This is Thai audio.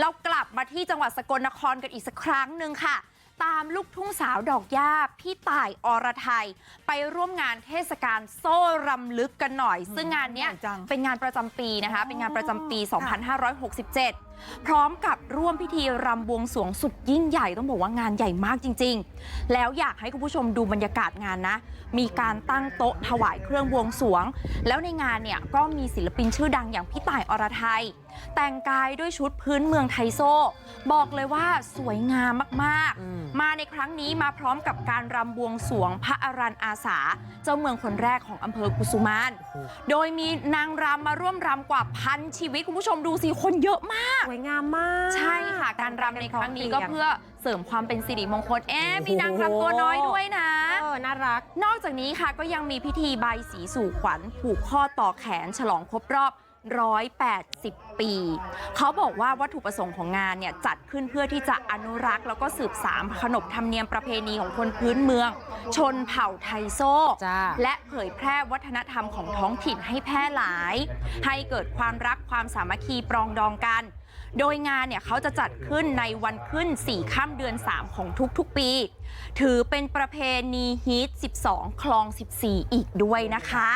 เรากลับมาที่จังหวัดสกลนครกันอีกสักครั้งหนึ่งค่ะ ตามลูกทุ่งสาวดอกหญ้าพี่ต่ายอรไทย ไปร่วมงานเทศกาลโซ่รำลึกกันหน่อย ซึ่งงานเนี้ยใหญ่จังเป็นงานประจำปีนะคะ เป็นงานประจำปี 2567 พร้อมกับร่วมพิธีรำบวงสรวงสุดยิ่งใหญ่ต้องบอกว่างานใหญ่มากจริง ๆ แล้วอยากให้คุณผู้ชมดูบรรยากาศงานนะ มีการตั้งโต๊ะถวายเครื่องบวงสรวง แล้วในงานเนี่ยก็มีศิลปินชื่อดังอย่างพี่ต่ายอรไทย แต่งกายด้วยชุดพื้นเมืองไทโซ บอกเลยว่าสวยงามมากอืมๆมาในครั้งนี้มาพร้อมกับการรำบวงสรวงพระอรันอาสา เจ้าเมืองคนแรกของอำเภอกุสุมาน โดยมีนางรำมาร่วมรำกว่าพันชีวิตคุณผู้ชมดูสิคนเยอะมากสวยงามมาก ใช่ค่ะ การรำในครั้งนี้ก็แต่งเพื่อเสริมความเป็นสิริมงคลเอ๊ะโอ้โหมีนางรำตัวน้อยด้วยนะ เออ น่ารัก นอกจากนี้ค่ะก็ยังมีพิธีใบายสีสู่ขวัญ ผูกข้อต่อแขนฉลองครบรอบ 180 ปี เขาบอกว่าวัตถุประสงค์ของงานเนี่ยจัดขึ้นเพื่อที่จะอนุรักษ์ แล้วก็สืบสานขนบธรรมเนียมประเพณีของคนพื้นเมือง ชนเผ่าไทโซ จ้า และเผยแพร่วัฒนธรรมของท้องถิ่นให้แพร่หลาย ให้เกิดความรักความสามัคคีปรองดองกัน โดยงานเนี่ยเขาจะจัดขึ้นในวันขึ้น4ค่ำเดือน 3 ของทุกๆปี ถือเป็นประเพณีฮีต 12 คลอง 14 อีกด้วยนะคะ